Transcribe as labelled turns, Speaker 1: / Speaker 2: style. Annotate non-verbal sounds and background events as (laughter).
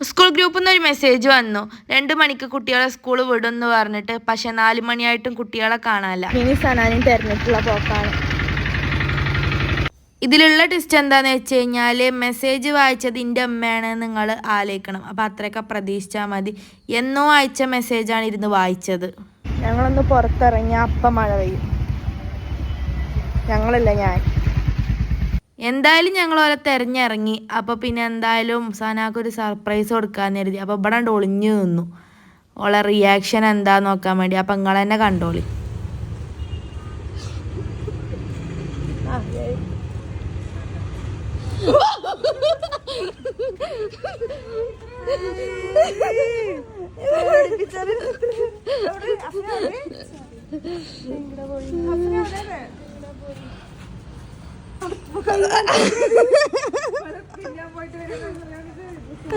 Speaker 1: School ഗ്രൂപ്പിൽ നിന്ന് ഒരു മെസ്സേജ് വന്നു. രണ്ട് മണിക്ക് കുട്ടികളെ സ്കൂൾ വിടും എന്ന് പറഞ്ഞിട്ട് പക്ഷെ നാല് മണിയായിട്ടും കുട്ടികളെ കാണാനില്ല.
Speaker 2: ഇനി സനാനും തെരഞ്ഞിട്ടുള്ള പോക്കാണ്.
Speaker 1: ഇതിലുള്ള ട്വിസ്റ്റ് എന്താന്ന് വെച്ച് കഴിഞ്ഞാൽ മെസ്സേജ് വായിച്ചത് എന്റെ അമ്മയാണ് നിങ്ങൾ ആലോചിക്കണം. അപ്പം അത്രയൊക്കെ പ്രതീക്ഷിച്ചാൽ മതി. എന്നോ അയച്ച മെസ്സേജാണ് ഇരുന്ന് വായിച്ചത്.
Speaker 2: ഞങ്ങളൊന്ന് പുറത്തിറങ്ങിയ അപ്പം മഴ പെയ്യും. ഞങ്ങളല്ല ഞാൻ.
Speaker 1: എന്തായാലും ഞങ്ങൾ ഓരോ തിരഞ്ഞിറങ്ങി. അപ്പോൾ പിന്നെ എന്തായാലും സാനാക്ക് ഒരു സർപ്രൈസ് കൊടുക്കാമെന്ന് കരുതി. അപ്പോൾ ഇവിടെ ഒളിഞ്ഞു നിന്നു. ഓളെ റിയാക്ഷൻ എന്താ നോക്കാൻ വേണ്ടി. അപ്പം നിങ്ങൾ തന്നെ കണ്ടോളി. അഫ്ര അവിടെ കൊടുത്തു (laughs)